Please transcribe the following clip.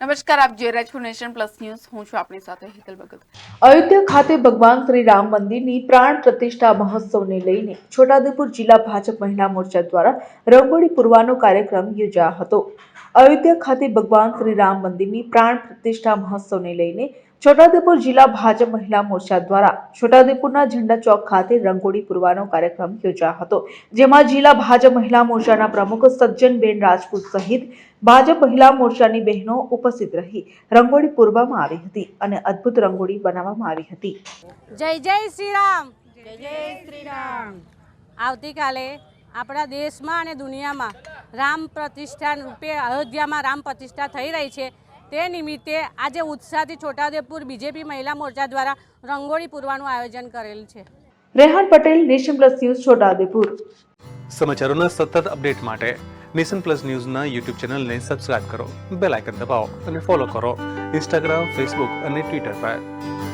નમસ્કાર, આપ જોઈ રહ્યા છો નેશન પ્લસ ન્યૂઝ. હું છું આપણી સાથે હેતલ ભગત. અયોધ્યા ખાતે ભગવાન શ્રી રામ મંદિરની પ્રાણ પ્રતિષ્ઠા મહોત્સવને લઈને છોટાઉદેપુર જિલ્લા ભાજપ મહિલા મોરચા દ્વારા રંગોળી પૂરવાનો કાર્યક્રમ યોજાયો હતો. અયોધ્યા ખાતે ભગવાન શ્રી રામ મંદિરની પ્રાણ પ્રતિષ્ઠા મહોત્સવને લઈને છોટાઉદેપુર જિલ્લા ભાજપ મહિલા મોરચા દ્વારા છોટાઉદેપુરના ઝંડા ચોક ખાતે રંગોળી પૂરવાનો કાર્યક્રમ યોજાયો હતો જેમાં જિલ્લા ભાજપ મહિલા મોરચાના પ્રમુખ સજ્જનબેન રાજપૂત સહિત ભાજપ મહિલા મોરચાની બહેનો ઉપસ્થિત રહી રંગોળી પૂરવામાં આવી હતી અને અદ્ભુત રંગોળી બનાવવામાં આવી હતી. જય જય શ્રી રામ. જય જય શ્રી રામ. આવતીકાલે આપણા દેશમાં અને દુનિયામાં રામ પ્રતિષ્ઠા રૂપે અયોધ્યામાં રામ પ્રતિષ્ઠા થઈ રહી છે. તે નિમિત્તે આજે ઉત્સાહથી છોટાઉદેપુર બીજેપી મહિલા મોરચા દ્વારા રંગોળી પૂરવાનું આયોજન કરેલ છે. Rehan Patel nation plus news Chhota Udepur. સમાચારોના સતત અપડેટ માટે નેશન પ્લસ ન્યૂઝના યુટ્યુબ ચેનલને સબસ્ક્રાઇબ કરો બેલ આઇકન દબાવો અને ફોલો કરો ઇન્સ્ટાગ્રામ ફેસબુક અને ટ્વિટર પર.